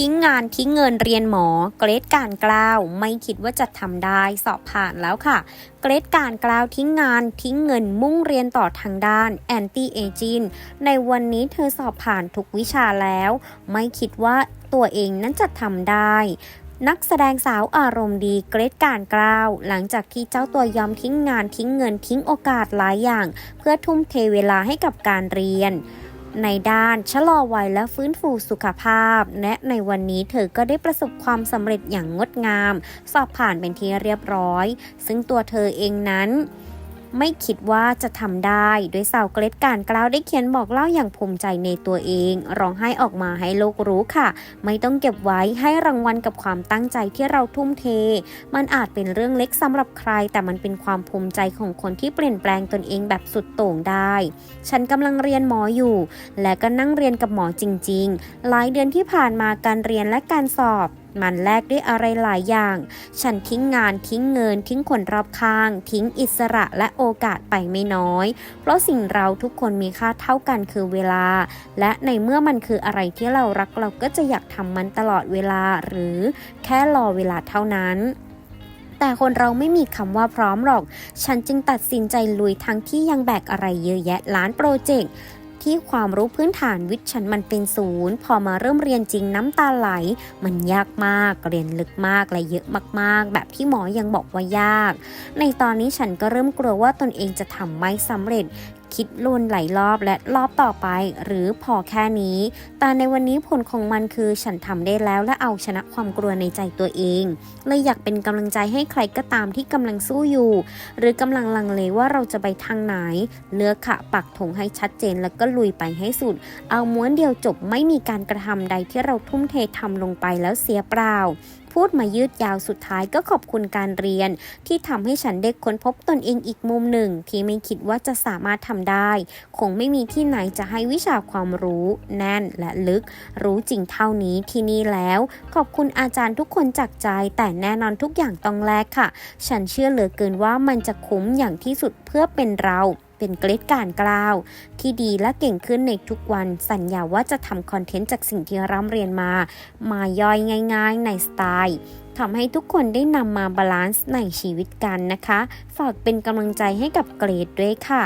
ทิ้งงานทิ้งเงินเรียนหมอ เกรดการกล้าวไม่คิดว่าจะทำได้สอบผ่านแล้วค่ะ เกรดการกล้าวทิ้งงานทิ้งเงินมุ่งเรียนต่อทางด้านแอนตี้เอจินในวันนี้เธอสอบผ่านทุกวิชาแล้ว ไม่คิดว่าตัวเองนั้นจะทำได้นักแสดงสาวอารมณ์ดีเกรดการกล้าว หลังจากที่เจ้าตัวยอมทิ้งงานทิ้งเงินทิ้งโอกาสหลายอย่าง เพื่อทุ่มเทเวลาให้กับการเรียน ในด้านชะลอวัยและฟื้นฟูสุขภาพ และในวันนี้เธอก็ได้ประสบความสำเร็จอย่างงดงาม สอบผ่านเป็นที่เรียบร้อย ซึ่งตัวเธอเองนั้น ไม่คิดว่าจะทำได้โดยสาวเกรดการกล่าวได้เขียนบอกเล่าอย่างภูมิใจในตัวเอง ร้องไห้ออกมาให้โลกรู้ค่ะ ไม่ต้องเก็บไว้ให้รางวัลกับความตั้งใจที่เราทุ่มเท มันอาจเป็นเรื่องเล็กสำหรับใคร แต่มันเป็นความภูมิใจของคนที่เปลี่ยนแปลงตนเองแบบสุดโต่งได้ ฉันกำลังเรียนหมออยู่ และก็นั่งเรียนกับหมอจริง ๆ หลายเดือนที่ผ่านมาการเรียนและการสอบ มันแลกด้วยอะไรหลายอย่าง ฉันทิ้งงานทิ้งเงิน ทิ้งคนรอบข้าง ทิ้งอิสระและโอกาสไปไม่น้อย เพราะสิ่งเราทุกคนมีค่าเท่ากันคือเวลา และในเมื่อมันคืออะไรที่เรารักเราก็จะอยากทำมันตลอดเวลาหรือแค่รอเวลาเท่านั้นแต่คนเราไม่มีคำว่าพร้อมหรอก ฉันจึงตัดสินใจลุยทั้งที่ยังแบกอะไรเยอะแยะล้านโปรเจกต์ ที่ความรู้พื้นฐานวิทย์ฉันมันเป็นศูนย์ พอมาเริ่มเรียนจริงน้ำตาไหล มันยากมาก เรียนลึกมากและเยอะมากๆ แบบที่หมอยังบอกว่ายาก ในตอนนี้ฉันก็เริ่มกลัวว่าตนเองจะทำไม่สำเร็จ คิดลุนหลายรอบและรอบต่อไป หรือพอแค่นี้ แต่ในวันนี้ผลของมันคือฉันทำได้แล้วและเอาชนะความกลัวในใจตัวเองเลยอยากเป็นกำลังใจให้ใครก็ตามที่กำลังสู้อยู่ หรือกำลังลังเลว่าเราจะไปทางไหน เลือกขะปักธงให้ชัดเจนแล้วก็ลุยไปให้สุด เอาม้วนเดียวจบไม่มีการกระทำใดที่เราทุ่มเททำลงไปแล้วเสียเปล่า พูดมายืดยาวสุดท้ายก็ขอบคุณการเรียน ที่ทำให้ฉันได้ค้นพบตนเองอีกมุมหนึ่ง ที่ไม่คิดว่าจะสามารถทำได้ คงไม่มีที่ไหนจะให้วิชาความรู้ แน่นและลึก รู้จริงเท่านี้ที่นี่แล้ว ขอบคุณอาจารย์ทุกคนจากใจ แต่แน่นอนทุกอย่างต้องแลกค่ะ ฉันเชื่อเหลือเกินว่ามันจะคุ้มอย่างที่สุดเพื่อเป็นเรา เป็นเกรดการกล่าว ที่ดีและเก่งขึ้นในทุกวันสัญญาว่าจะทำคอนเทนต์จากสิ่งที่ร่ำเรียนมา มาย่อยง่าย ๆ ในสไตล์ทำให้ทุกคนได้นำมาบาลานซ์ในชีวิตกันนะคะ ฝากเป็นกำลังใจให้กับเกรดด้วยค่ะ